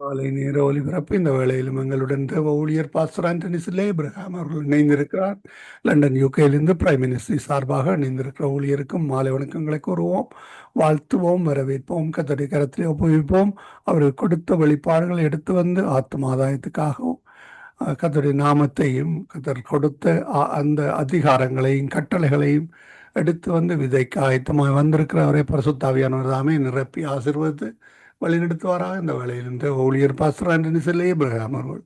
காலை நேர ஒலிபரப்பு இந்த வேளையிலும் எங்களுடன் தேவ ஊழியர் பாஸ்டர் ஆண்டனி சிலே இப்ரஹாம் அவர்கள் இணைந்திருக்கிறார். லண்டன் யூகேலிருந்து பிரைம் மினிஸ்டர் சார்பாக இணைந்திருக்கிற ஊழியருக்கும் மாலை வணக்கங்களை கூறுவோம். வாழ்த்துவோம் வரவேற்போம் கத்தடி கரத்திலே ஒப்புவிப்போம். அவர்கள் கொடுத்த வெளிப்பாடுகளை எடுத்து வந்து ஆத்மாதாயத்துக்காகவும் கத்தருடைய நாமத்தையும் கத்தர் கொடுத்த அ- அந்த அதிகாரங்களையும் கட்டளைகளையும் எடுத்து வந்து விதைக்க ஆயத்தமாக வந்திருக்கிற அவரே தாமே நிரப்பி ஆசீர்வதித்து வழிநடத்துவாராக இந்த வேளையில் இந்த ஊழியர் பாஸ்டர் ஆண்டனி செல்லே இப்ரஹாம் அவர்கள்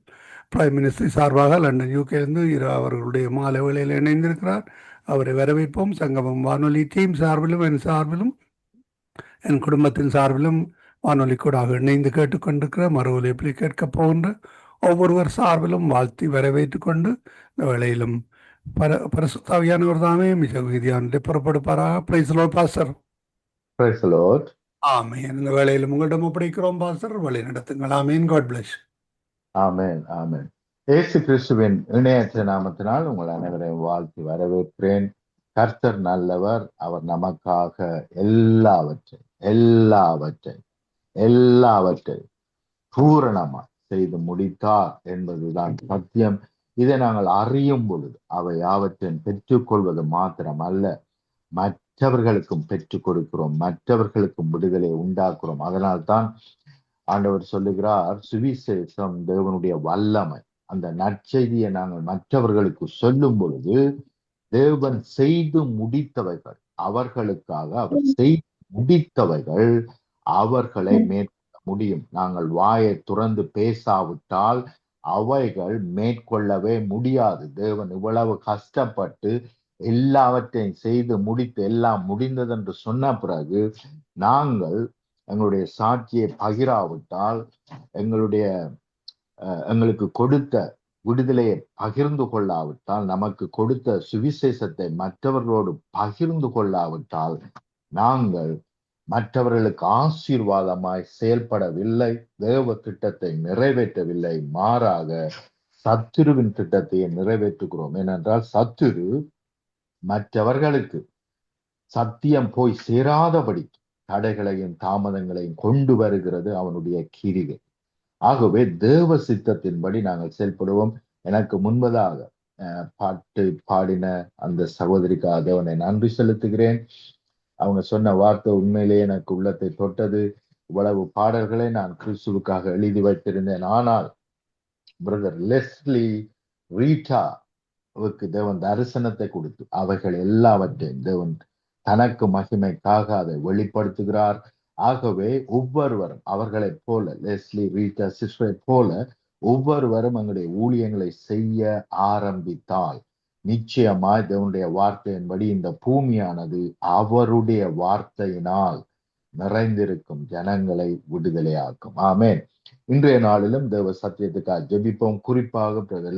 பிரைம் மினிஸ்டர் சார்பாக லண்டன் யூகேலிருந்து இரு அவர்களுடைய மாலை வேளையில் இணைந்திருக்கிறார். அவரை வரவேற்போம். சங்கமம் வானொலி டீம் சார்பிலும் என் சார்பிலும் என் குடும்பத்தின் சார்பிலும் வானொலி கூடாக இணைந்து கேட்டுக்கொண்டிருக்கிற மறு ஒலிப்பில் கேட்கப் போகின்ற ஒவ்வொருவர் சார்பிலும் வாழ்த்தி வரவேற்று கொண்டு இந்த வேளையிலும் பர பரசுத்தாவியானவர் தாமே மிக விதியானதை புறப்படுப்பாராக. Praise Lord pastor praise Lord ஆமேன். இந்த வேளையிலும் உங்களிடம் ஒப்படைக்கிறோம் பாஸ்டர். வழி நடத்துங்கள். ஆமேன். காட் பிளஸ் ஆமேன். ஆமேன். இயேசு கிறிஸ்துவின் இணையற்ற நாமத்தினால் உங்கள் அனைவரையும் வாழ்த்தி வரவேற்கிறேன். கர்த்தர் நல்லவர். அவர் நமக்காக எல்லாவற்றை எல்லாவற்றை எல்லாவற்றை பூரணமாய் செய்து முடித்தார் என்பதுதான் சத்தியம். இதை நாங்கள் அறியும் பொழுது அவை யாவற்றையும் பெற்றுக்கொள்வது மாத்திரம் அல்ல மற்றவர்களுக்கும் பெற்றுக் கொடுக்கிறோம். மற்றவர்களுக்கும் விடுதலை உண்டாக்குறோம். அதனால்தான் ஆண்டவர் சொல்லுகிறார் சுவிசேஷம் தேவனுடைய வல்லமை. அந்த நற்செய்தியை நாங்கள் மற்றவர்களுக்கு சொல்லும் பொழுது தேவன் செய்து முடித்தவைகள் அவர்களுக்காக அவர் செய்து முடித்தவைகள் அவர்களை மேற்கொள்ள முடியும். நாங்கள் வாயை துறந்து பேசாவிட்டால் அவைகள் மேற்கொள்ளவே முடியாது. தேவன் இவ்வளவு கஷ்டப்பட்டு எல்லாவற்றையும் செய்து முடித்து எல்லாம் முடிந்தது என்று சொன்ன பிறகு நாங்கள் எங்களுடைய சாட்சியை பகிராவிட்டால் எங்களுடைய அஹ், எங்களுக்கு கொடுத்த விடுதலையை பகிர்ந்து கொள்ளாவிட்டால் நமக்கு கொடுத்த சுவிசேஷத்தை மற்றவர்களோடு பகிர்ந்து கொள்ளாவிட்டால் நாங்கள் மற்றவர்களுக்கு ஆசீர்வாதமாய் செயல்படவில்லை தேவ திட்டத்தை நிறைவேற்றவில்லை மாறாக சத்துருவின் திட்டத்தை நிறைவேற்றுகிறோம். ஏனென்றால் சத்துரு மற்றவர்களுக்கு சத்தியம் போய் சேராதபடி தடைகளையும் தாமதங்களையும் கொண்டு வருகிறது அவனுடைய கிரிகை. ஆகவே தேவ சித்தத்தின்படி நாங்கள் செயல்படுவோம். எனக்கு முன்பதாக அஹ், பாட்டு பாடின அந்த சகோதரிக்காக தேவனை நன்றி செலுத்துகிறேன். அவங்க சொன்ன வார்த்தை உண்மையிலேயே எனக்கு உள்ளத்தை தொட்டது. இவ்வளவு பாடல்களை நான் கிறிஸ்துவுக்காக எழுதி வைத்திருந்தேன். ஆனால் பிரதர் லெஸ்லி ரீட்டா அவருக்கு தேவன் தரிசனத்தை கொடுத்து அவைகள் எல்லாவற்றையும் தேவன் தனக்கு மகிமைக்காக அதை வெளிப்படுத்துகிறார். ஆகவே ஒவ்வொருவரும் அவர்களைப் போல லெஸ்லி ரீட்டா சிஸ்டரை போல ஒவ்வொருவரும் எங்களுடைய ஊழியங்களை செய்ய ஆரம்பித்தால் நிச்சயமாய் தேவனுடைய வார்த்தையின்படி இந்த பூமியானது அவருடைய வார்த்தையினால் நிறைந்திருக்கும் ஜனங்களை விடுதலையாக்கும். ஆமேன். இன்றைய நாளிலும் தேவ சத்தியத்துக்காக ஜெபிப்போம். குறிப்பாக பிரதர்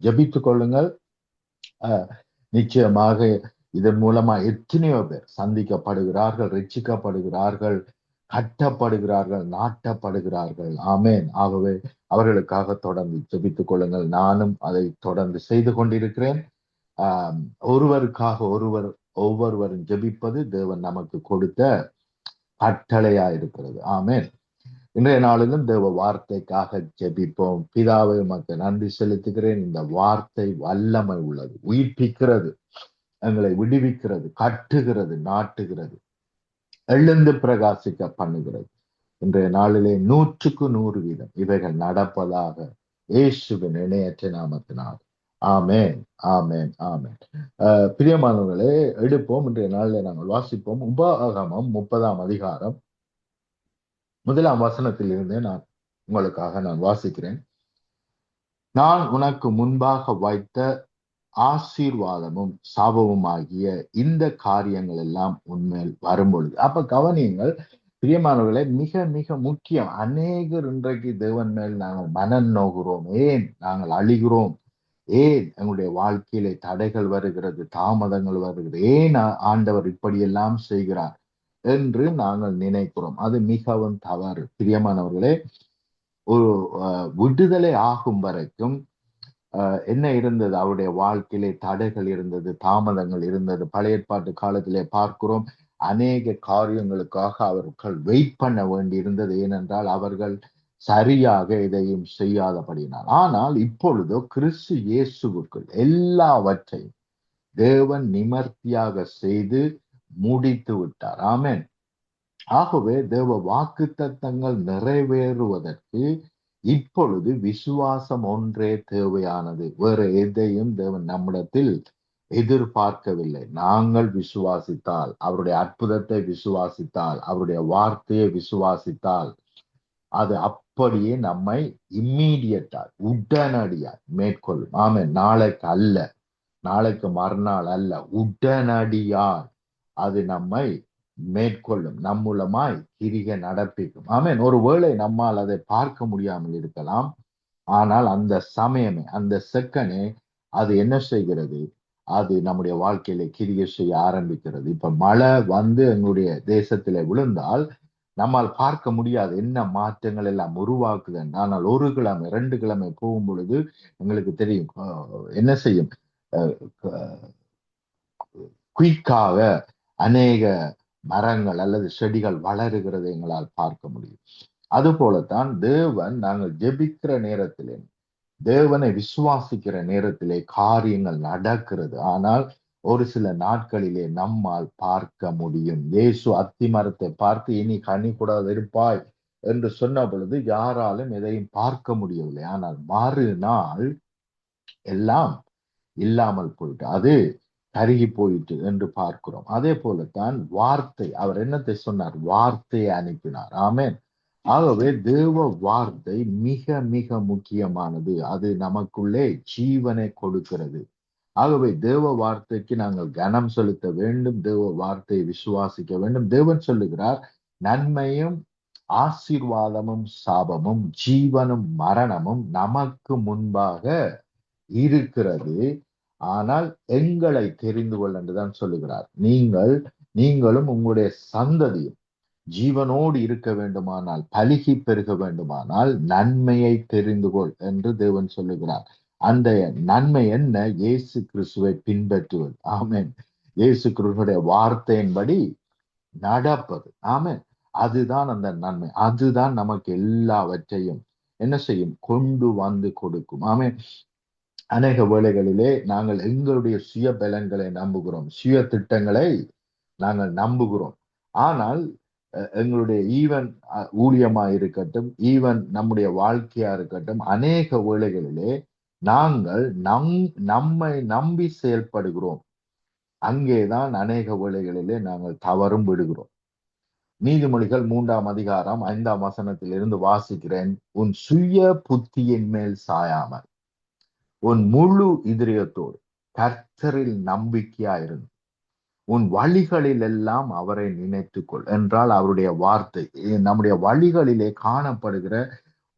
ஜெபித்துக் கொள்ளுங்கள். அஹ், நிச்சயமாக இதன் மூலமா எத்தனையோ பேர் சந்திக்கப்படுகிறார்கள் ரட்சிக்கப்படுகிறார்கள் கட்டப்படுகிறார்கள் நாட்டப்படுகிறார்கள். ஆமேன். ஆகவே அவர்களுக்காக தொடர்ந்து ஜெபித்துக் கொள்ளுங்கள். நானும் அதை தொடர்ந்து செய்து கொண்டிருக்கிறேன். ஆஹ் ஒருவருக்காக ஒருவர் ஒவ்வொருவரும் ஜெபிப்பது தேவன் நமக்கு கொடுத்த கட்டளையா இருக்கிறது ஆமேன். இன்றைய நாளிலும் தேவ வார்த்தைக்காக ஜெபிப்போம். பிதாவை உமக்கு நன்றி செலுத்துகிறேன். இந்த வார்த்தை வல்லமை உள்ளது உயிர்ப்பிக்கிறது எங்களை விடுவிக்கிறது கட்டுகிறது நாட்டுகிறது எழுந்து பிரகாசிக்க பண்ணுகிறது. இன்றைய நாளிலே நூற்றுக்கு நூறு வீதம் இவைகள் நடப்பதாக இயேசுவின் இணையற்ற நாமத்தினால். ஆமேன் ஆமேன் ஆமேன். அஹ் பிரியமானவர்களே எடுப்போம். இன்றைய நாளில் நாங்கள் வாசிப்போம். உபாகமம் முப்பதாம் அதிகாரம் முதலாம் வசனத்திலிருந்து நான் உங்களுக்காக நான் வாசிக்கிறேன். நான் உனக்கு முன்பாக வைத்த ஆசீர்வாதமும் சாபமும் ஆகிய இந்த காரியங்கள் எல்லாம் உண்மையில் வரும் பொழுது அப்ப கவனியங்கள் பிரியமானவர்களே மிக மிக முக்கியம் அநேகர் இன்றைக்கு தேவன் மேல் நாங்கள் மனம் நோகிறோம். ஏன்? நாங்கள் அழிகிறோம். ஏன்? எங்களுடைய வாழ்க்கையிலே தடைகள் வருகிறது தாமதங்கள் வருகிறது. ஏன் ஆண்டவர் இப்படியெல்லாம் செய்கிறார்? என்று நாங்கள் நினைக்கிறோம். அது மிகவும் தவறு. பிரியமானவர்களே ஒரு விடுதலை ஆகும் வரைக்கும் அஹ், என்ன இருந்தது? அவருடைய வாழ்க்கையிலே தடைகள் இருந்தது தாமதங்கள் இருந்தது. பழைய ஏற்பாட்டு காலத்திலே பார்க்கிறோம் அநேக காரியங்களுக்காக அவர்கள் வெயிட் பண்ண வேண்டி இருந்தது. ஏனென்றால் அவர்கள் சரியாக எதையும் செய்யாதபடினால் ஆனால் இப்பொழுதோ கிறிஸ்து இயேசுவுக்குள் எல்லாவற்றையும் தேவன் நிமர்த்தியாக செய்து முடித்து விட்டார். ஆமேன். ஆகவே தேவ வாக்கு தத்தங்கள் நிறைவேறுவதற்கு இப்பொழுது விசுவாசம் ஒன்றே தேவையானது. வேற எதையும் தேவன் நம்மிடத்தில் எதிர்பார்க்கவில்லை. நாங்கள் விசுவாசித்தால் அவருடைய அற்புதத்தை விசுவாசித்தால் அவருடைய வார்த்தையை விசுவாசித்தால் அது அப்படியே நம்மை இம்மீடியட்டா உடனடியாய் மேற்கொள்ளும். ஆமே நாளைக்கு அல்ல. நாளைக்கு மறுநாள் அல்ல. உடனடியாய் அது நம்மை மேற்கொள்ளும் நம் மூலமாய் கிரிக நடப்பிக்கும். ஆமேன். ஒருவேளை நம்மால் அதை பார்க்க முடியாமல் இருக்கலாம். ஆனால் அந்த சமயமே அந்த செக்கனே அது என்ன செய்கிறது? அது நம்முடைய வாழ்க்கையில கிரியை செய்ய ஆரம்பிக்கிறது. இப்ப மழை வந்து எங்களுடைய தேசத்துல விழுந்தால் நம்மால் பார்க்க முடியாது என்ன மாற்றங்கள் எல்லாம் உருவாக்குது ஆனால் ஒரு கிழமை ரெண்டு கிழமை போகும் பொழுது எங்களுக்கு தெரியும். என்ன செய்யும்? குயிக்காக அநேக மரங்கள் அல்லது செடிகள் வளருகிறதை எங்களால் பார்க்க முடியும். அது போலத்தான் தேவன் நாங்கள் ஜெபிக்கிற நேரத்திலே தேவனை விசுவாசிக்கிற நேரத்திலே காரியங்கள் நடக்கிறது. ஆனால் ஒரு சில நாட்களிலே நம்மால் பார்க்க முடியும். இயேசு அத்தி மரத்தை பார்த்து இனி கனி கூடாது இருப்பாய் என்று சொன்ன பொழுது யாராலும் எதையும் பார்க்க முடியவில்லை. ஆனால் மறுநாள் எல்லாம் இல்லாமல் போயிட்டு அது கருகி போயிட்டு என்று பார்க்கிறோம். அதே போலத்தான் வார்த்தை அவர் என்னத்தை சொன்னார்? வார்த்தையை அனுப்பினார். ஆமேன். ஆகவே தேவ வார்த்தை மிக மிக முக்கியமானது. அது நமக்குள்ளே ஜீவனை கொடுக்கிறது. ஆகவே தேவ வார்த்தைக்கு நாங்கள் கனம் செலுத்த வேண்டும். தேவ வார்த்தையை விசுவாசிக்க வேண்டும். தேவன் சொல்லுகிறார் நன்மையும் ஆசீர்வாதமும் சாபமும் ஜீவனும் மரணமும் நமக்கு முன்பாக இருக்கிறது. ஆனால் எங்களை தெரிந்து கொள் என்றுதான் சொல்லுகிறார். நீங்கள் நீங்களும் உங்களுடைய சந்ததியும் ஜீவனோடு இருக்க வேண்டுமானால் பலிகி பெருக வேண்டுமானால் நன்மையை தெரிந்து கொள் என்று தேவன் சொல்லுகிறார். அந்த நன்மை என்ன? இயேசு கிறிஸ்துவை பின்பற்றுவது. ஆமேன். இயேசு கிறிஸ்துடைய வார்த்தையின்படி நடப்பது. ஆமேன். அதுதான் அந்த நன்மை. அதுதான் நமக்கு எல்லாவற்றையும் என்ன செய்யும்? கொண்டு வந்து கொடுக்கும். ஆமேன். அநேக வேளைகளிலே நாங்கள் எங்களுடைய சுய பலங்களை நம்புகிறோம். சுய திட்டங்களை நாங்கள் நம்புகிறோம். ஆனால் எங்களுடைய ஈவன் ஊழியமா இருக்கட்டும் ஈவன் நம்முடைய வாழ்க்கையா இருக்கட்டும் அநேக வேளைகளிலே நாங்கள் நம் நம்மை நம்பி செயல்படுகிறோம். அங்கேதான் அநேக வேளைகளிலே நாங்கள் தவறும் விடுகிறோம். நீதிமொழிகள் மூன்றாம் அதிகாரம் ஐந்தாம் வசனத்திலிருந்து வாசிக்கிறேன். உன் சுய புத்தியின் மேல் சாயாமல். உன் முழு இதயத்தோடு கர்த்தரில் நம்பிக்கையாயிருந்து உன் வழிகளில் எல்லாம் அவரை நினைத்துக்கொள் என்றால் அவருடைய வார்த்தை நம்முடைய வழிகளிலே காணப்படுகிற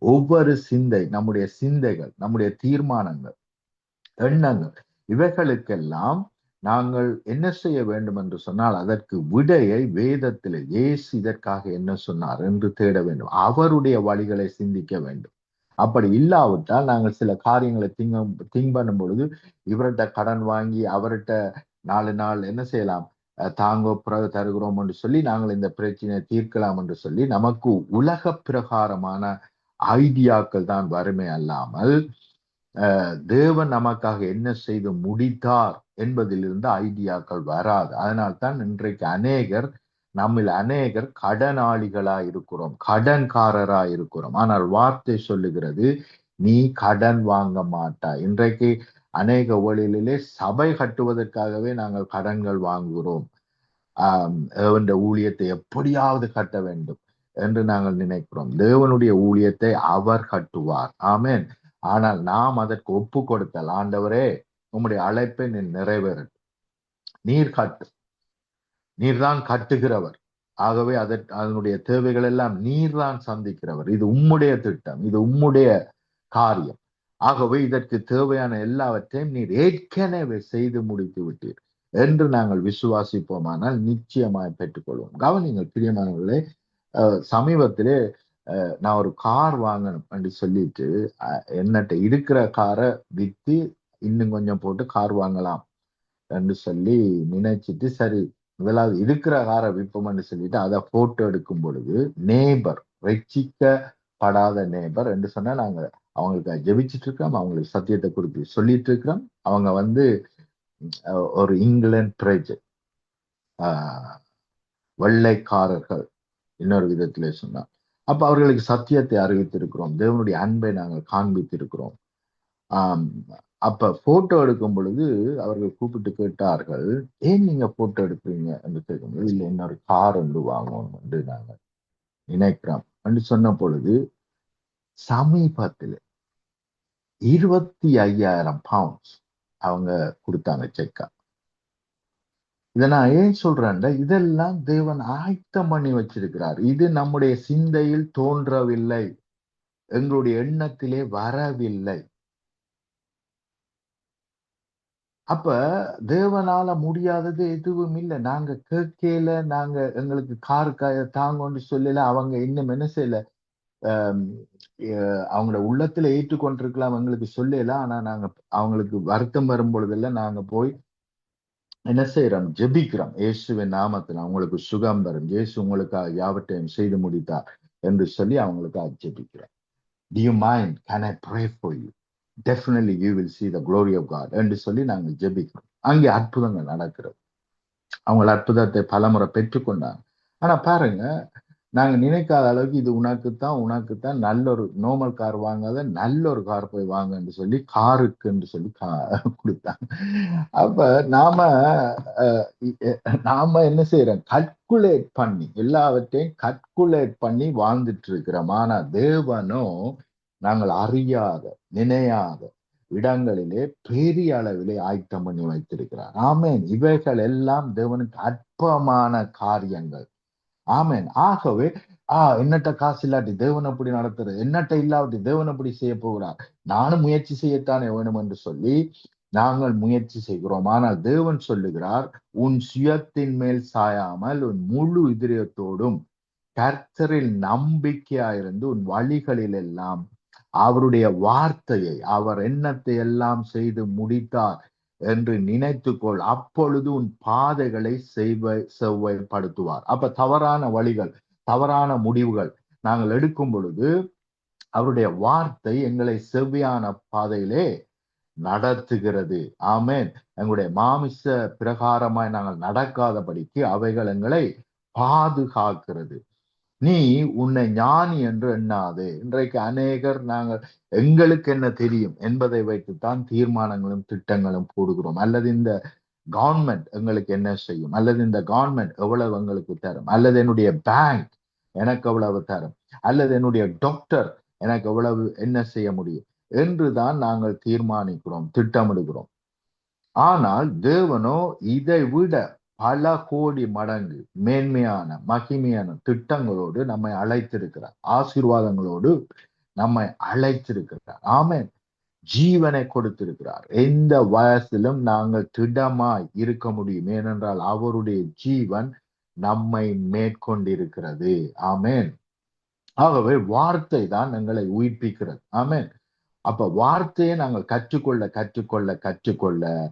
ஒவ்வொரு சிந்தை நம்முடைய சிந்தைகள் நம்முடைய தீர்மானங்கள் எண்ணங்கள் இவைகளுக்கெல்லாம் நாங்கள் என்ன செய்ய வேண்டும் என்று சொன்னால் அதற்கு விடையை வேதத்தில் ஏசு இதற்காக என்ன சொன்னார் என்று தேட வேண்டும். அவருடைய வழிகளை சிந்திக்க வேண்டும். அப்படி இல்லாவிட்டால் நாங்கள் சில காரியங்களை திங்க திங்க் பண்ணும் பொழுது இவர்கிட்ட கடன் வாங்கி அவர்கிட்ட நாலு நாள் என்ன செய்யலாம்? தாங்க பிறகு தருகிறோம் என்று சொல்லி நாங்கள் இந்த பிரச்சனையை தீர்க்கலாம் என்று சொல்லி நமக்கு உலக பிரகாரமான ஐடியாக்கள் தான் வறுமை அல்லாமல் தேவன் நமக்காக என்ன செய்து முடித்தார் என்பதிலிருந்து ஐடியாக்கள் வராது. அதனால்தான் இன்றைக்கு அநேகர் நம்மில் அநேகர் கடனாளிகளா இருக்கிறோம் கடன்காரரா இருக்கிறோம். ஆனால் வார்த்தை சொல்லுகிறது நீ கடன் வாங்க மாட்டாய் இன்றைக்கு அநேக வழிகளிலே சபை கட்டுவதற்காகவே நாங்கள் கடன்கள் வாங்குகிறோம். ஆஹ் ஊழியத்தை எப்படியாவது கட்ட வேண்டும் என்று நாங்கள் நினைக்கிறோம். தேவனுடைய ஊழியத்தை அவர் கட்டுவார். ஆமேன். ஆனால் நாம் அதற்கு ஒப்பு கொடுத்தல் ஆண்டவரே உம்முடைய அழைப்பை நீ நிறைவேறும் நீர் கட்டு. நீர்தான் கட்டுகிறவர். ஆகவே அதற்கு அதனுடைய தேவைகள் எல்லாம் நீர்தான் சந்திக்கிறவர். இது உம்முடைய திட்டம். இது உம்முடைய காரியம். ஆகவே இதற்கு தேவையான எல்லாவற்றையும் நீர் ஏற்கனவே செய்து முடித்து விட்டீர் என்று நாங்கள் விசுவாசிப்போமானால் நிச்சயமாய் பெற்றுக்கொள்வோம். கவனிங்கள் பிரியமானவர்களே சமீபத்திலே நான் ஒரு கார் வாங்கணும் என்று சொல்லிட்டு என்னட்ட இருக்கிற காரை விற்று இன்னும் கொஞ்சம் போட்டு கார் வாங்கலாம் என்று சொல்லி நினைச்சிட்டு சரி முதலாவது இருக்கிற காரை விற்போம்னு சொல்லிட்டு அதை போட்டோ எடுக்கும் பொழுது நேபர் ரட்சிக்கப்படாத நேபர் என்று சொன்னா நாங்க அவங்களுக்கு ஜெபிச்சுட்டு இருக்கிறோம் அவங்களுக்கு சத்தியத்தை கொடுத்து சொல்லிட்டு இருக்கிறோம். அவங்க வந்து ஒரு இங்கிலாந்து பிரஜை ஆஹ், வெள்ளைக்காரர்கள் இன்னொரு விதத்திலே சொன்னார். அப்ப அவர்களுக்கு சத்தியத்தை அறிவித்திருக்கிறோம் தேவனுடைய அன்பை நாங்கள் காண்பித்திருக்கிறோம். ஆஹ் அப்ப போட்டோ எடுக்கும் பொழுது அவர்கள் கூப்பிட்டு கேட்டார்கள் ஏன் நீங்க போட்டோ எடுப்பீங்க என்று கேட்கும்போது இல்லை இன்னொரு கார் ஒன்று வாங்கணும் என்று நாங்கள் நினைக்கிறோம். என்று சொன்ன பொழுது சமீபத்தில் இருபத்தி ஐயாயிரம் பவுண்ட்ஸ் அவங்க கொடுத்தாங்க செக்கா இதை நான் ஏன் சொல்றேன்டா இதெல்லாம் தேவன் ஆயத்தம் பண்ணி வச்சிருக்கிறார். இது நம்முடைய சிந்தையில் தோன்றவில்லை. எங்களுடைய எண்ணத்திலே வரவில்லை. அப்ப தேவனால முடியாதது எதுவும் இல்லை. நாங்க கேட்கல நாங்க எங்களுக்கு கார் தாங்கன்னு சொல்லல அவங்க இன்னும் என்ன செய்யல. ஆம், அவங்களோட உள்ளத்துல ஏற்றுக்கொண்டிருக்கலாம் அவங்களுக்கு சொல்லல. ஆனா நாங்க அவங்களுக்கு வருத்தம் வரும் பொழுதெல்லாம் நாங்க போய் என்ன செய்யறோம் ஜெபிக்கிறோம். இயேசுவின் நாமத்தில் அவங்களுக்கு சுகம் வரும் இயேசு உங்களுக்கு யாவற்றையும் செய்து முடித்தார் என்று சொல்லி அவங்களுக்கு ஜெபிக்கிறோம். Do you mind? Can i pray for you? Definitely you will see the glory of god. என்று சொல்லி நாங்கள் ஜெபிக்கிறோம். அங்கே அற்புதங்கள் நடக்கிறது. அவங்கள அற்புதத்தை பலமுறை பெற்றுக்கொண்டாங்க. ஆனா பாருங்க நாங்க நினைக்காத அளவுக்கு இது உனக்குத்தான் உனக்குத்தான் நல்ல ஒரு நார்மல் கார் வாங்காத நல்ல ஒரு கார் போய் வாங்கன்னு சொல்லி காருக்குன்னு சொல்லி கா கொடுத்தாங்க. அப்ப நாம அஹ், நாம என்ன செய்யறோம் கல்குலேட் பண்ணி எல்லாவற்றையும் கல்குலேட் பண்ணி வாழ்ந்துட்டு இருக்கிறோம். ஆனா தேவனும் நாங்கள் அறியாத நினையாத இடங்களிலே பெரிய அளவிலே ஆயத்தம் பண்ணி வைத்திருக்கிறார். ஆமேன். இவைகள் எல்லாம் தேவனுக்கு அற்பமான காரியங்கள். ஆமேன். ஆகவே ஆ என்னட்ட காசு இல்லாட்டி தேவன் அப்படி நடத்துறது என்னட்ட இல்லாட்டி தேவன் அப்படி செய்ய போகிறார். நானும் முயற்சி செய்யத்தானே வேணும் என்று சொல்லி நாங்கள் முயற்சி செய்கிறோம். ஆனால் தேவன் சொல்லுகிறார் உன் சுயத்தின் மேல் சாயாமல் உன் முழு இதயத்தோடும் கர்த்தரில் நம்பிக்கையாயிருந்து உன் வழிகளில் எல்லாம் அவருடைய வார்த்தையை அவர் எண்ணத்தை எல்லாம் செய்து முடித்தார் என்று நினைத்துக்கொள் அப்பொழுது உன் பாதைகளை செய்வ செவ்வாய்ப்படுத்துவார். அப்ப தவறான வழிகள் தவறான முடிவுகள் நாங்கள் எடுக்கும் பொழுது அவருடைய வார்த்தை எங்களை செவ்வியான பாதையிலே நடத்துகிறது. ஆமேன். எங்களுடைய மாமிச பிரகாரமாய் நாங்கள் நடக்காதபடிக்கு அவைகள் எங்களை பாதுகாக்கிறது. நீ உன்னை ஞானி என்று எண்ணாதே. இன்றைக்கு அநேகர் நாங்கள் எங்களுக்கு என்ன தெரியும்? என்பதை வைத்துத்தான் தீர்மானங்களும் திட்டங்களும் போடுகிறோம் அல்லது இந்த கவர்மெண்ட் எங்களுக்கு என்ன செய்யும்? அல்லது இந்த கவர்மெண்ட் எவ்வளவு எங்களுக்கு தரும்? அல்லது என்னுடைய பேங்க் எனக்கு எவ்வளவு தரும்? அல்லது என்னுடைய டாக்டர் எனக்கு எவ்வளவு என்ன செய்ய முடியும்? என்றுதான் நாங்கள் தீர்மானிக்கிறோம் திட்டமிடுகிறோம். ஆனால் தேவனோ இதை விட பல கோடி மடங்கு மேன்மையான மகிமையான திட்டங்களோடு நம்மை அழைத்திருக்கிறார். ஆசீர்வாதங்களோடு நம்மை அழைத்திருக்கிறார். ஆமேன். ஜீவனை கொடுத்திருக்கிறார். எந்த வயசிலும் நாங்கள் திடமாய் இருக்க முடியும். ஏனென்றால் அவருடைய ஜீவன் நம்மை மேற்கொண்டிருக்கிறது. ஆமேன். ஆகவே வார்த்தை தான் எங்களை உயிர்ப்பிக்கிறது. ஆமேன். அப்ப வார்த்தையை நாங்கள் கற்றுக்கொள்ள கற்றுக்கொள்ள கற்றுக்கொள்ள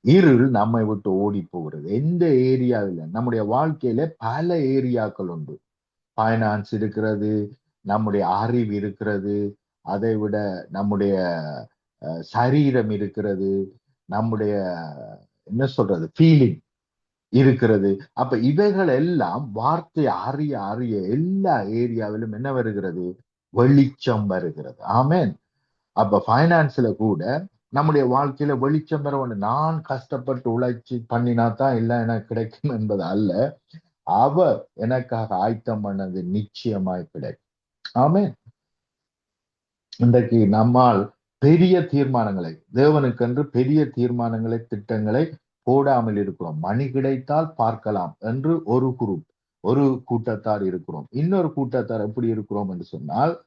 இருள் நம்மை விட்டு ஓடி போகிறது. எந்த ஏரியாவில்? நம்முடைய வாழ்க்கையில பல ஏரியாக்கள் உண்டு. ஃபைனான்ஸ் இருக்கிறது நம்முடைய அறிவு இருக்கிறது அதை விட நம்முடைய சரீரம் இருக்கிறது நம்முடைய என்ன சொல்றது ஃபீலிங் இருக்கிறது. அப்ப இவைகள் எல்லாம் வார்த்தை அறிய அறிய எல்லா ஏரியாவிலும் என்ன வருகிறது? வெளிச்சம் வருகிறது. ஆமேன். அப்ப ஃபைனான்ஸ்ல கூட நம்முடைய வாழ்க்கையில வெளிச்சம் பெற நான் கஷ்டப்பட்டு உழைச்சி பண்ணினா தான் இல்லை எனக்கு கிடைக்கும் என்பது அல்ல. அவர் எனக்காக ஆயத்தம் பண்ணது நிச்சயமாய் கிடைக்கும். ஆமே இன்றைக்கு நம்மால் பெரிய தீர்மானங்களை தேவனுக்கென்று பெரிய தீர்மானங்களை திட்டங்களை போடாமல் இருக்கிறோம். மணி கிடைத்தால் பார்க்கலாம் என்று ஒரு குரூப் ஒரு கூட்டத்தார் இருக்கிறோம். இன்னொரு கூட்டத்தார் எப்படி இருக்கிறோம் என்று சொன்னால்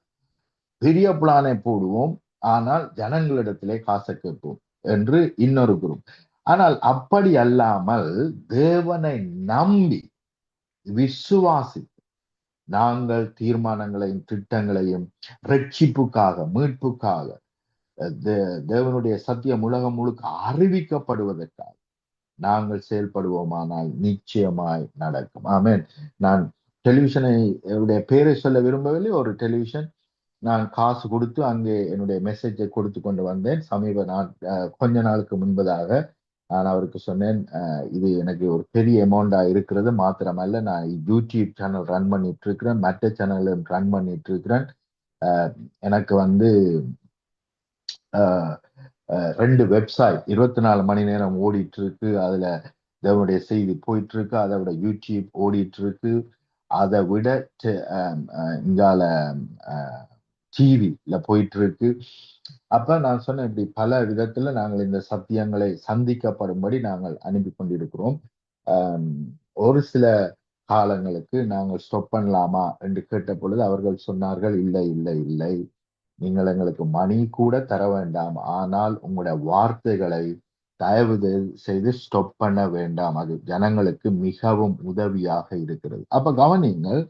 பெரிய பிளானை போடுவோம். ஆனால் ஜனங்களிடத்திலே காசை கேட்போம் என்று இன்னொரு குரூப் ஆனால் அப்படி அல்லாமல் தேவனை நம்பி விசுவாசி நாங்கள் தீர்மானங்களையும் திட்டங்களையும் ரட்சிப்புக்காக மீட்புக்காக தே- தேவனுடைய சத்தியம் உலகம் முழுக்க அறிவிக்கப்படுவதற்காக நாங்கள் செயல்படுவோமானால் நிச்சயமாய் நடக்கும். ஆமேன். நான் டெலிவிஷனை பேரை சொல்ல விரும்பவில்லை. ஒரு டெலிவிஷன் நான் காசு கொடுத்து அங்கே என்னுடைய மெசேஜை கொடுத்து கொண்டு வந்தேன். சமீப நாள் கொஞ்ச நாளுக்கு முன்பதாக நான் அவருக்கு சொன்னேன் இது எனக்கு ஒரு பெரிய அமௌண்டா இருக்கிறது. மாத்திரமல்ல நான் யூடியூப் சேனல் ரன் பண்ணிட்டு இருக்கிறேன் மற்ற சேனலும் ரன் பண்ணிட்டு இருக்கிறேன் எனக்கு வந்து ரெண்டு வெப்சைட் இருபத்தி நாலு மணி நேரம் ஓடிட்டு இருக்கு அதுல தேவனுடைய செய்தி போயிட்டு இருக்கு அதை விட யூடியூப் ஓடிட்டு இருக்கு அதை விட இங்கால டிவில போயிட்டு இருக்கு அப்ப நான் சொன்னேன் இப்படி பல விதத்துல நாங்கள் இந்த சத்தியங்களை சந்திக்கப்படும்படி நாங்கள் அனுப்பி கொண்டிருக்கிறோம். ஒரு சில காலங்களுக்கு நாங்கள் ஸ்டாப் பண்ணலாமா என்று கேட்ட பொழுது அவர்கள் சொன்னார்கள் இல்லை இல்லை இல்லை. நீங்கள் எங்களுக்கு மணி கூட தர வேண்டாம். ஆனால் உங்களுடைய வார்த்தைகளை தயவு செய்து ஸ்டாப் பண்ண வேண்டாம். அது ஜனங்களுக்கு மிகவும் உதவியாக இருக்கிறது. அப்ப கவனிங்கள்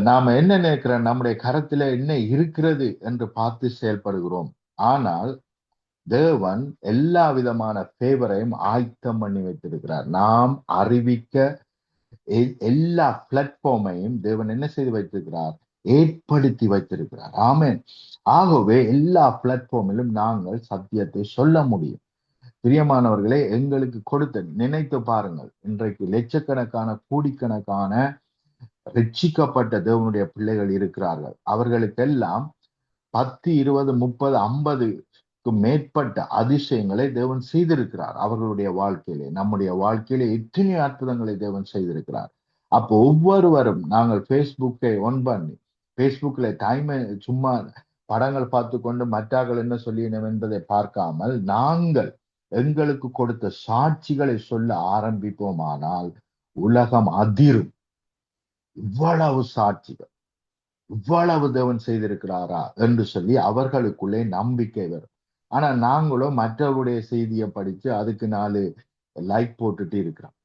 நாம என்ன நினைக்கிறோம்? நம்முடைய கரத்தில் என்ன இருக்கிறது என்று பார்த்து செயல்படுகிறோம். ஆனால் தேவன் எல்லா விதமான ஃபேவரையும் ஆயத்தம் பண்ணி வைத்திருக்கிறார். நாம் அறிவிக்க எ- எல்லா பிளாட்ஃபார்மையும் தேவன் என்ன செய்து வைத்திருக்கிறார்? ஏற்படுத்தி வைத்திருக்கிறார். ஆமேன். ஆகவே எல்லா பிளாட்ஃபார்மிலும் நாங்கள் சத்தியத்தை சொல்ல முடியும். பிரியமானவர்களே எங்களுக்கு கொடுத்த நினைத்து பாருங்கள். இன்றைக்கு லட்சக்கணக்கான கோடிக்கணக்கான ரட்சிக்கப்பட்ட தேவனுடைய பிள்ளைகள் இருக்கிறார்கள். அவர்களுக்கெல்லாம் பத்து இருபது முப்பது ஐம்பதுக்கு மேற்பட்ட அதிசயங்களை தேவன் செய்திருக்கிறார் அவர்களுடைய வாழ்க்கையிலே. நம்முடைய வாழ்க்கையிலே எத்தனை அற்புதங்களை தேவன் செய்திருக்கிறார். அப்போ ஒவ்வொருவரும் நாங்கள் ஃபேஸ்புக்கை ஒன் பண்ணி ஃபேஸ்புக்ல தாய்மை சும்மா படங்கள் பார்த்து கொண்டு மற்றார்கள் என்ன சொல்லினோம் என்பதை பார்க்காமல் நாங்கள் எங்களுக்கு கொடுத்த சாட்சிகளை சொல்ல ஆரம்பிப்போமானால் உலகம் அதிரும். இவ்வளவு சாட்சிகள் இவ்வளவு தேவன் செய்திருக்கிறாரா என்று சொல்லி அவர்களுக்குள்ளே நம்பிக்கை வரும். ஆனா நாங்களும் மற்றவருடைய செய்தியை படிச்சு அதுக்கு நாலு லைக் போட்டுட்டு இருக்கிறோம்.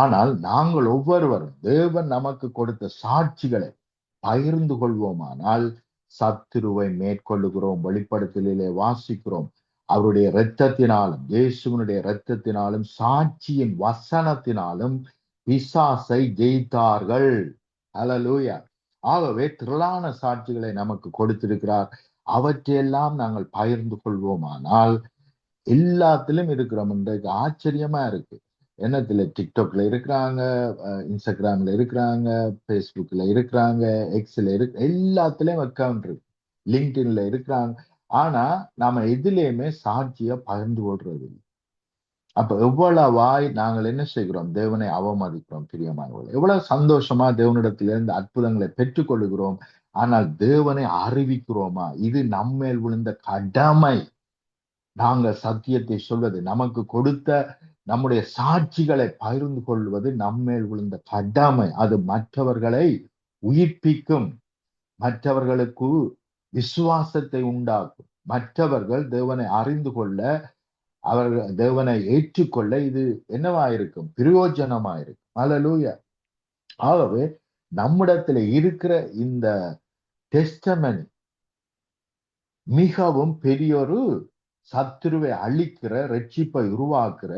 ஆனால் நாங்கள் ஒவ்வொருவரும் தேவன் நமக்கு கொடுத்த சாட்சிகளை பகிர்ந்து கொள்வோமானால் சத்துருவை மேற்கொள்ளுகிறோம் வெளிப்படுத்தலிலே வாசிக்கிறோம். அவருடைய இரத்தத்தினாலும் இயேசுவனுடைய இரத்தத்தினாலும் சாட்சியின் வசனத்தினாலும் பிசாசை ஜெயித்தார்கள். ஹalleluya ஆகவே திரளான சாட்சிகளை நமக்கு கொடுத்திருக்கிறார். அவற்றையெல்லாம் நாங்கள் பகிர்ந்து கொள்வோமானால் எல்லாத்திலும் இருக்கிறோம். இன்றைக்கு ஆச்சரியமா இருக்கு. என்னத்துல டிக்டாக்ல இருக்கிறாங்க அஹ் இன்ஸ்டாகிராம்ல இருக்கிறாங்க ஃபேஸ்புக்ல இருக்கிறாங்க எக்ஸ்ல இருக்கு எல்லாத்துலயும் அக்கௌண்ட் இருக்கு. லிங்க்டின்ல இருக்கிறாங்க. ஆனா நாம எதுலேயுமே சாட்சிய பகிர்ந்து கொள்றது இல்லை அப்ப எவ்வளவாய் நாங்கள் என்ன செய்கிறோம்? தேவனை அவமதிக்கிறோம் பிரியமானவர்கள் எவ்வளவு சந்தோஷமா தேவனிடத்திலிருந்து அற்புதங்களை பெற்றுக்கொள்கிறோம் ஆனால் தேவனை அறிவிக்கிறோமா? இது நம்மேல் விழுந்த கடமை. நாங்கள் சத்தியத்தை சொல்வது நமக்கு கொடுத்த நம்முடைய சாட்சிகளை பகிர்ந்து கொள்வது நம்மேல் விழுந்த கடமை. அது மற்றவர்களை உயிர்ப்பிக்கும் மற்றவர்களுக்கு விசுவாசத்தை உண்டாக்கும். மற்றவர்கள் தேவனை அறிந்து கொள்ள அவர்கள் தேவனை ஏற்றுக்கொள்ள இது என்னவாயிருக்கும்? பிரயோஜனமாயிருக்கும். அல்லேலூயா ஆகவே நம்மிடத்துல இருக்கிற இந்த டெஸ்டமனி மிகவும் பெரியொரு சத்துருவை அழிக்கிற ரட்சிப்பை உருவாக்குற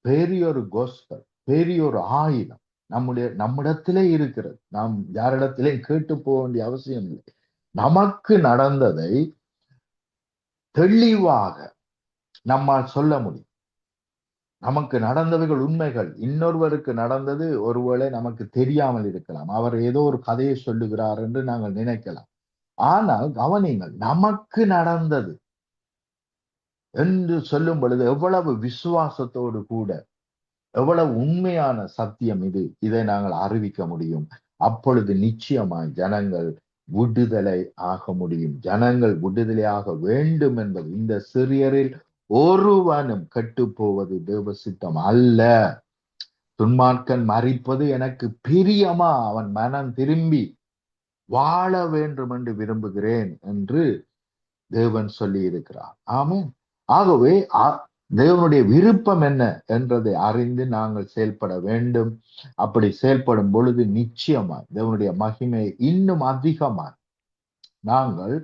பெரியொரு கோஸ்பல் பெரியொரு ஆயுதம் நம்முடைய நம்மிடத்திலே இருக்கிறது. நாம் யாரிடத்திலே கேட்டு போக வேண்டிய அவசியம் இல்லை நமக்கு நடந்ததை தெளிவாக நம்மால் சொல்ல முடியும். நமக்கு நடந்தவைகள் உண்மைகள். இன்னொருவருக்கு நடந்தது ஒருவேளை நமக்கு தெரியாமல் இருக்கலாம். அவர் ஏதோ ஒரு கதையை சொல்லுகிறார் என்று நாங்கள் நினைக்கலாம். ஆனால் கவனிங்கள் நமக்கு நடந்தது என்று சொல்லும் பொழுது எவ்வளவு விசுவாசத்தோடு கூட எவ்வளவு உண்மையான சத்தியம் இது. இதை நாங்கள் அறிவிக்க முடியும். அப்பொழுது நிச்சயமாய் ஜனங்கள் விடுதலை ஆக முடியும். ஜனங்கள் விடுதலையாக வேண்டும் என்பது இந்த சிறியரில் ஒருவனும் கெட்டு போவது தேவ சித்தம் அல்ல. துன்மார்க்கன் மறிப்பது எனக்கு பிரியமா? அவன் மனம் திரும்பி வாழ வேண்டும் என்று விரும்புகிறேன் என்று தேவன் சொல்லி இருக்கிறார் ஆமே ஆகவே தேவனுடைய விருப்பம் என்ன என்றதை அறிந்து நாங்கள் செயல்பட வேண்டும். அப்படி செயல்படும் பொழுது நிச்சயமாய் தேவனுடைய மகிமை இன்னும் அதிகமாய். நாங்கள்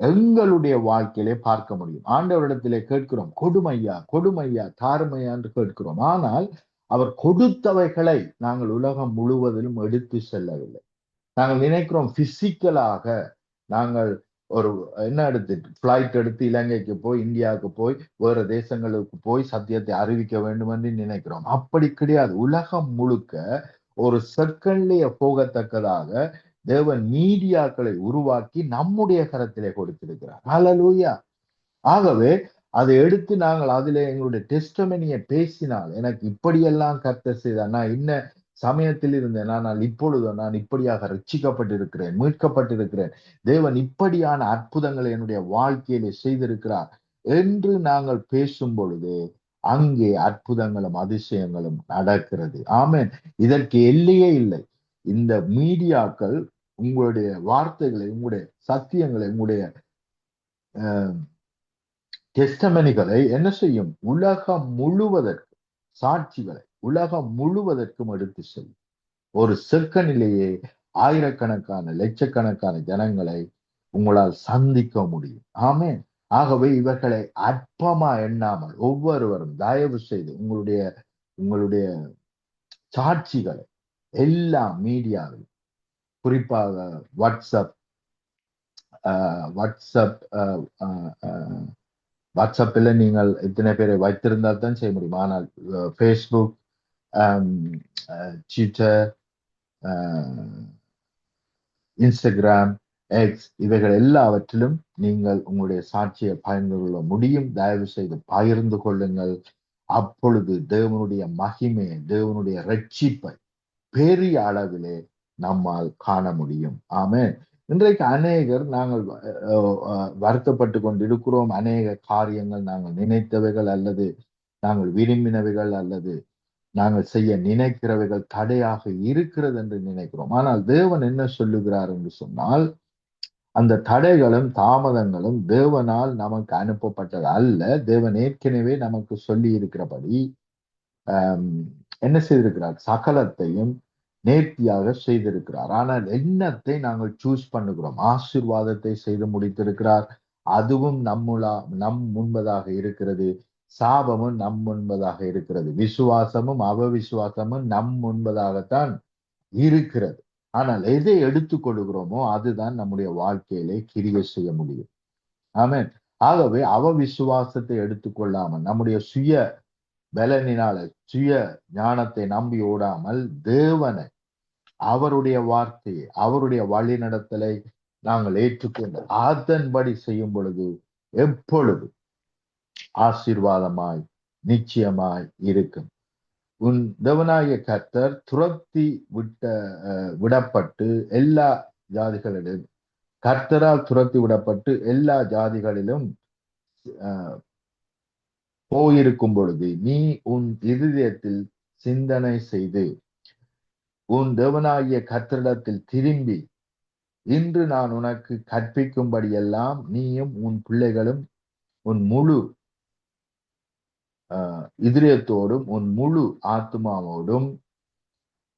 எங்களுடைய வாழ்க்கையிலே பார்க்க முடியும். ஆண்டவரிடத்திலே கேட்கிறோம் கொடுமையா கொடுமையா தாருமையா என்று கேட்கிறோம். ஆனால் அவர் கொடுத்தவைகளை நாங்கள் உலகம் முழுவதிலும் எடுத்து செல்லவில்லை. நாங்கள் நினைக்கிறோம் பிசிக்கலாக நாங்கள் ஒரு என்ன எடுத்து பிளைட் எடுத்து இலங்கைக்கு போய் இந்தியாவுக்கு போய் வேற தேசங்களுக்கு போய் சத்தியத்தை அறிவிக்க வேண்டும் என்று நினைக்கிறோம். அப்படி கிடையாது. உலகம் முழுக்க ஒரு செகண்ட்லேயே போகத்தக்கதாக தேவன் மீடியாக்களை உருவாக்கி நம்முடைய கரத்திலே கொடுத்திருக்கிறார். ஹலலூயா ஆகவே அதை எடுத்து நாங்கள் அதிலே எங்களுடைய டெஸ்டமனியை பேசினால் எனக்கு இப்படியெல்லாம் கத்த செய்தார். நான் இன்ன சமயத்தில் இருந்தேன். நான் இப்பொழுது நான் இப்படியாக ரட்சிக்கப்பட்டிருக்கிறேன் மீட்கப்பட்டிருக்கிறேன். தேவன் இப்படியான அற்புதங்களை என்னுடைய வாழ்க்கையிலே செய்திருக்கிறார் என்று நாங்கள் பேசும் பொழுது அங்கே அற்புதங்களும் அதிசயங்களும் நடக்கிறது. ஆமேன். இதற்கு எல்லையே இல்லை. இந்த மீடியாக்கள் உங்களுடைய வார்த்தைகளை உங்களுடைய சத்தியங்களை உங்களுடைய டெஸ்டமணிகளை என்ன செய்யும்? உலகம் முழுவதற்கு சாட்சிகளை உலகம் முழுவதற்கும் எடுத்து செல்லும். ஒரு செகண்டிலேயே ஆயிரக்கணக்கான லட்சக்கணக்கான ஜனங்களை உங்களால் சந்திக்க முடியும். ஆமே ஆகவே இவர்களை அற்பமா எண்ணாமல் ஒவ்வொருவரும் தயவு செய்து உங்களுடைய உங்களுடைய சாட்சிகளை எல்லா மீடியாவில் குறிப்பாக வாட்ஸ்அப் வாட்ஸ்அப் வாட்ஸ்அப்பில் நீங்கள் இத்தனை பேரை வைத்திருந்தால் தான் செய்ய முடியும். ஆனால் ஃபேஸ்புக் ட்விட்டர் இன்ஸ்டாகிராம் எக்ஸ் இவைகள் எல்லாவற்றிலும் நீங்கள் உங்களுடைய சாட்சியை பகிர்ந்து கொள்ள முடியும். தயவு செய்து பகிர்ந்து கொள்ளுங்கள். அப்பொழுது தேவனுடைய மகிமையை தேவனுடைய ரட்சிப்பை பெரிய அளவிலே நம்மால் காண முடியும். ஆமே இன்றைக்கு அநேகர் நாங்கள் வருத்தப்பட்டு கொண்டிருக்கிறோம். அநேக காரியங்கள் நாங்கள் நினைத்தவைகள் அல்லது நாங்கள் விரும்பினவைகள் அல்லது நாங்கள் செய்ய நினைக்கிறவைகள் தடையாக இருக்கிறது என்று நினைக்கிறோம். ஆனால் தேவன் என்ன சொல்லுகிறார் என்று சொன்னால் அந்த தடைகளும் தாமதங்களும் தேவனால் நமக்கு அனுப்பப்பட்டது அல்ல. தேவன் ஏற்கனவே நமக்கு சொல்லி இருக்கிறபடி என்ன செய்திருக்கிறார்? சகலத்தையும் நேர்த்தியாக செய்திருக்கிறார். ஆனால் எண்ணத்தை நாங்கள் சூஸ் பண்ணுகிறோம். ஆசிர்வாதத்தை செய்து முடித்திருக்கிறார். அதுவும் நம்முலா நம் முன்பதாக இருக்கிறது. சாபமும் நம் முன்பதாக இருக்கிறது. விசுவாசமும் அவவிசுவாசமும் நம் முன்பதாகத்தான் இருக்கிறது. ஆனால் எதை எடுத்துக்கொள்கிறோமோ அதுதான் நம்முடைய வாழ்க்கையிலே கிரிய செய்ய முடியும். ஆமேன். ஆகவே அவ விசுவாசத்தை எடுத்துக்கொள்ளாமல் நம்முடைய சுய பலனினால சுய ஞானத்தை நம்பி ஓடாமல் தேவனை அவருடைய வார்த்தையை அவருடைய வழிநடத்தலை நாங்கள் ஏற்றுக்கொண்டு அதன்படி செய்யும் பொழுது எப்பொழுது ஆசீர்வாதமாய் நிச்சயமாய் இருக்கும். உன் தேவனாய கர்த்தர் துரத்தி விட்ட விடப்பட்டு எல்லா ஜாதிகளிலும் கர்த்தரால் துரத்தி விடப்பட்டு எல்லா ஜாதிகளிலும் போயிருக்கும் பொழுது நீ உன் இருதயத்தில் சிந்தனை செய்து உன் தேவனாகிய கத்திரிடத்தில் திரும்பி இன்று நான் உனக்கு கற்பிக்கும்படியெல்லாம் நீயும் உன் பிள்ளைகளும் உன் முழு இதயத்தோடும் உன் முழு ஆத்மாவோடும்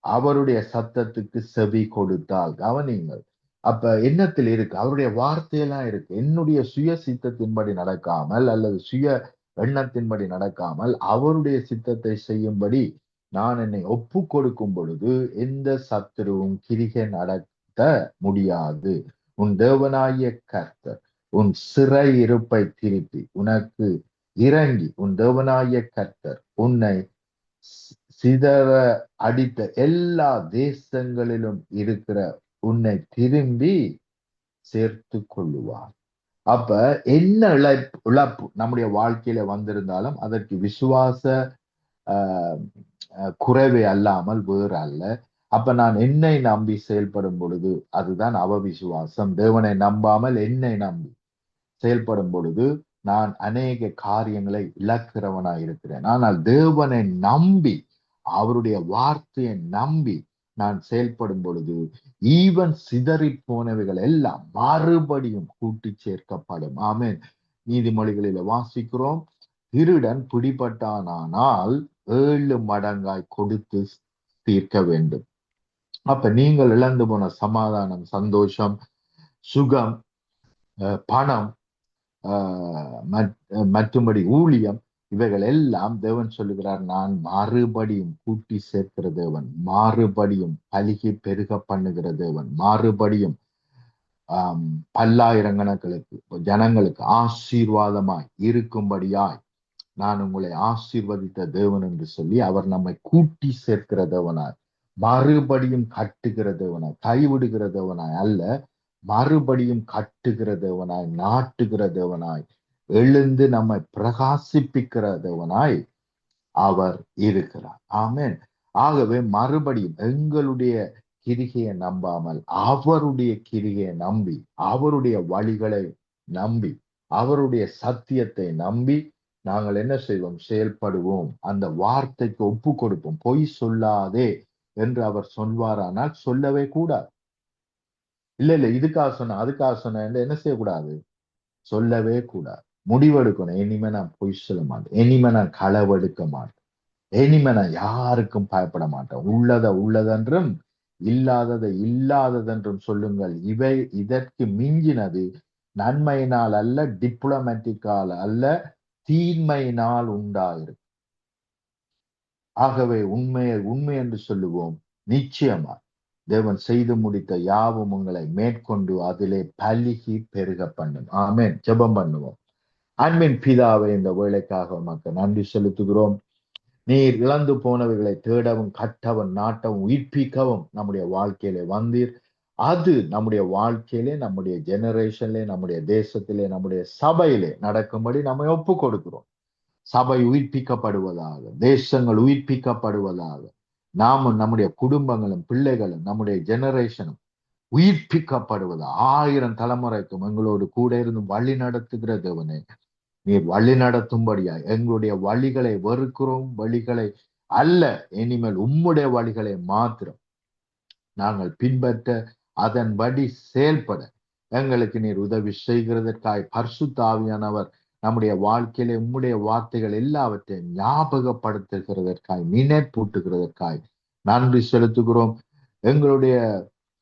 அவருடைய சத்தத்துக்கு செவி கொடுத்தால். கவனிங்கள் அப்ப எண்ணத்தில் இருக்கு? அவருடைய வார்த்தையெல்லாம் இருக்கு. என்னுடைய சுய சித்தத்தின்படி நடக்காமல் அல்லது சுய எண்ணத்தின்படி நடக்காமல் அவருடைய சித்தத்தை செய்யும்படி நான் என்னை ஒப்பு கொடுக்கும் பொழுது எந்த சத்துருவும் கிரிகை நடத்த முடியாது. உன் தேவனாய கர்த்தர் உன் சிறை இருப்பை திருப்பி உனக்கு இறங்கி உன் தேவனாய கர்த்தர் உன்னை சிதற அடித்த எல்லா தேசங்களிலும் இருக்கிற உன்னை திரும்பி சேர்த்து கொள்ளுவார். அப்ப என்ன இழப்பு இழப்பு நம்முடைய வாழ்க்கையில வந்திருந்தாலும் அதற்கு விசுவாச குறைவே அல்லாமல் வேறு அல்ல. அப்ப நான் என்னை நம்பி செயல்படும் பொழுது அதுதான் அவவிசுவாசம். தேவனை நம்பாமல் என்னை நம்பி செயல்படும் பொழுது நான் அநேக காரியங்களை இழக்கிறவனாக இருக்கிறேன். ஆனால் தேவனை நம்பி அவருடைய வார்த்தையை நம்பி நான் செயல்படும் பொழுது ஈவன் சிதறி போனவைகள் எல்லாம் மறுபடியும் கூட்டி சேர்க்கப்படும். ஆமேன். நீதிமொழிகளில வாசிக்கிறோம். திருடன் பிடிபட்டானால் ஏழு மடங்காய் கொடுத்து தீர்க்க வேண்டும். அப்ப நீங்கள் இழந்து போன சமாதானம் சந்தோஷம் சுகம் அஹ், பணம் மற்றும்படி ஊழியம் இவைகள் எல்லாம் தேவன் சொல்லுகிறார் நான் மறுபடியும் கூட்டி சேர்க்கிற தேவன் மறுபடியும் பலிகி பெருக பண்ணுகிற தேவன் மறுபடியும் ஆஹ் பல்லாயிரங்கணக்களுக்கு ஜனங்களுக்கு ஆசீர்வாதமாய் இருக்கும்படியாய் நான் உங்களை ஆசீர்வதித்த தேவன் என்று சொல்லி அவர் நம்மை கூட்டி சேர்க்கிற தேவனாய் மறுபடியும் கட்டுகிற தேவனாய் கைவிடுகிற தேவனாய் அல்ல மறுபடியும் கட்டுகிற தேவனாய் நாட்டுகிற தேவனாய் எழுந்து நம்மை பிரகாசிப்பிக்கிற தேவனாய் அவர் இருக்கிறார். ஆமேன். ஆகவே மறுபடியும் எங்களுடைய கிரிகையை நம்பாமல் அவருடைய கிரிகையை நம்பி அவருடைய வழிகளை நம்பி அவருடைய சத்தியத்தை நம்பி நாங்கள் என்ன செய்வோம்? செயல்படுவோம். அந்த வார்த்தைக்கு ஒப்பு கொடுப்போம். பொய் சொல்லாதே என்று அவர் சொல்வாரானால் சொல்லவே கூடாது. இல்ல இல்ல இதுக்காக சொன்ன அதுக்காக சொன்ன என்ன செய்யக்கூடாது? சொல்லவே கூடாது. முடிவெடுக்கணும். இனிமே நான் பொய் சொல்ல மாட்டேன். இனிமே நான் களவெடுக்க மாட்டேன். இனிமே நான் யாருக்கும் பயப்பட மாட்டேன். உள்ளதை உள்ளதென்றும் இல்லாததை இல்லாததென்றும் சொல்லுங்கள். இவை இதற்கு மிஞ்சினது நன்மையினால் அல்ல டிப்ளமேட்டிக்கால் அல்ல தீன்மையினால் உண்டாயிருக்கு ஆகவே உண்மையை உண்மை என்று சொல்லுவோம். நிச்சயமா தேவன் செய்து முடித்த யாவும் உங்களை மேற்கொண்டு அதிலே பலிகி பெருக பண்ணும். ஆமேன். ஜெபம் பண்ணுவோம். அன்பின் பிதாவை இந்த வேலைக்காக உமக்கு நன்றி செலுத்துகிறோம். நீர் இழந்து போனவைகளை தேடவும் கட்டவும் நாட்டவும் உயிர்ப்பிக்கவும் நம்முடைய வாழ்க்கையிலே வந்தீர். அது நம்முடைய வாழ்க்கையிலே நம்முடைய ஜெனரேஷன்லே நம்முடைய தேசத்திலே நம்முடைய சபையிலே நடக்கும்படி நம்ம ஒப்பு கொடுக்கிறோம் சபை உயிர்ப்பிக்கப்படுவதாக தேசங்கள் உயிர்ப்பிக்கப்படுவதாக நாமும் நம்முடைய குடும்பங்களும் பிள்ளைகளும் நம்முடைய ஜெனரேஷனும் உயிர்ப்பிக்கப்படுவது ஆயிரம் தலைமுறைக்கும் எங்களோடு கூட இருந்து வழி நடத்துகிற தேவனே நீர் வழி நடத்தும்படியாய் எங்களுடைய வழிகளை வெறுக்கிறோம் வழிகளை அல்ல. இனிமேல் உம்முடைய வழிகளை மாத்திரம் நாங்கள் பின்பற்ற அதன்படி செயல்பட. எங்களுக்கு நீர் உதவி செய்கிறதற்காய் பர்சுத்தாவியானவர் நம்முடைய வாழ்க்கையில உம்முடைய வார்த்தைகள் எல்லாவற்றையும் ஞாபகப்படுத்துகிறதற்காய் நினைப்பூட்டுகிறதற்காய் நன்றி செலுத்துகிறோம். எங்களுடைய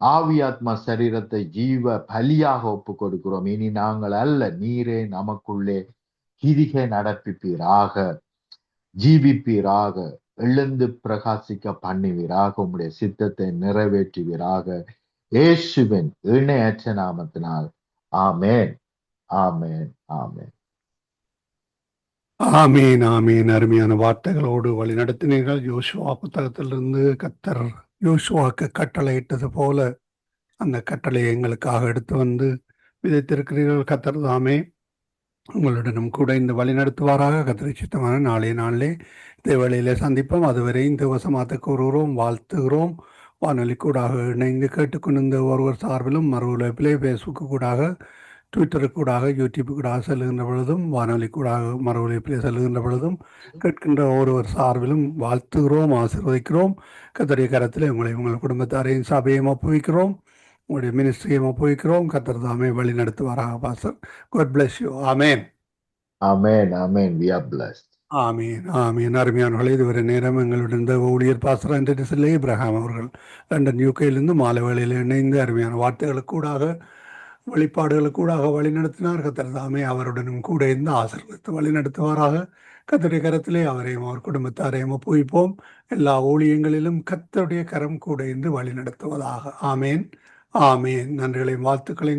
ஆவியாத்மா சரீரத்தை ஜீவ பலியாக ஒப்பு கொடுக்கிறோம் இனி நாங்கள் அல்ல நீரே நமக்குள்ளே கிரிகை நடப்பிப்பீராக ஜீவிப்பீராக எழுந்து பிரகாசிக்க பண்ணுவீராக உம்முடைய சித்தத்தை நிறைவேற்றுவீராக. இயேசுவின் இணையற்ற நாமத்தினால். ஆமேன். ஆமேன். ஆமேன். ஆமீன் ஆமீன். அருமையான வார்த்தைகளோடு வழி நடத்தினீர்கள். யோசுவா புத்தகத்திலிருந்து கத்தர் யோசுவாக்கு கட்டளையிட்டது போல அந்த கட்டளையை எங்களுக்காக எடுத்து வந்து விதைத்திருக்கிறீர்கள். கத்தர் தாமே. உங்களுடனும் கூட இந்த வழி நடத்துவாராக. கத்தரை சித்தமான நாளைய நாளிலே இந்த சந்திப்போம். அதுவரை இந்த வசமாத்த கூறுகிறோம் வாழ்த்துகிறோம். வானொலி கூடாக இணைந்து கேட்டுக்கொண்டிருந்த ஒருவர் சார்பிலும் மறு உழைப்பிலே ஃபேஸ்புக்கு கூடாக ட்விட்டருக்கு கூடாக யூடியூப் கூடாக செல்லுகின்ற பொழுதும் வானொலி கூடாக மறு உழைப்பிலே செல்லுகின்ற பொழுதும் கேட்கின்ற ஒருவர் சார்பிலும் வாழ்த்துகிறோம் ஆசிர்வதிக்கிறோம். கத்தருடைய கரத்தில் உங்களை உங்கள் குடும்பத்தாரையும் சபையும் ஒப்புவிக்கிறோம். உங்களுடைய மினிஸ்ட்ரியும் ஒப்புவிக்கிறோம். கத்தர் தாமே வழி நடத்துவாராக பாசர் குட் பிளஸ் யூ ஆமேன் ஆமேன் ஆமேன் வி ஆர் பிளஸ்ட் ஆமீன் ஆமீன். அருமையானவர்களே இதுவரை நேரம் எங்களுடன் இந்த ஊழியர் பாஸ்டர் ஆண்டனிசில் இப்ரஹாம் அவர்கள் லண்டன் யூகேயிலிருந்து மாலை வேளையில் இணைந்து அருமையான வார்த்தைகளுக்கூடாக வெளிப்பாடுகளுக்கூடாக வழி நடத்தினார். கத்தர் தாமே அவருடனும் கூட இருந்து ஆசீர்வதித்து வழி நடத்துவாராக. கத்தருடைய கரத்திலே அவரையும் அவர் குடும்பத்தாரையும் ஒப்புவிப்போம். எல்லா ஊழியங்களிலும் கத்தருடைய கரம் கூட இருந்து வழி நடத்துவதாக. ஆமேன். ஆமேன். நன்றிகளையும் வாழ்த்துக்களையும்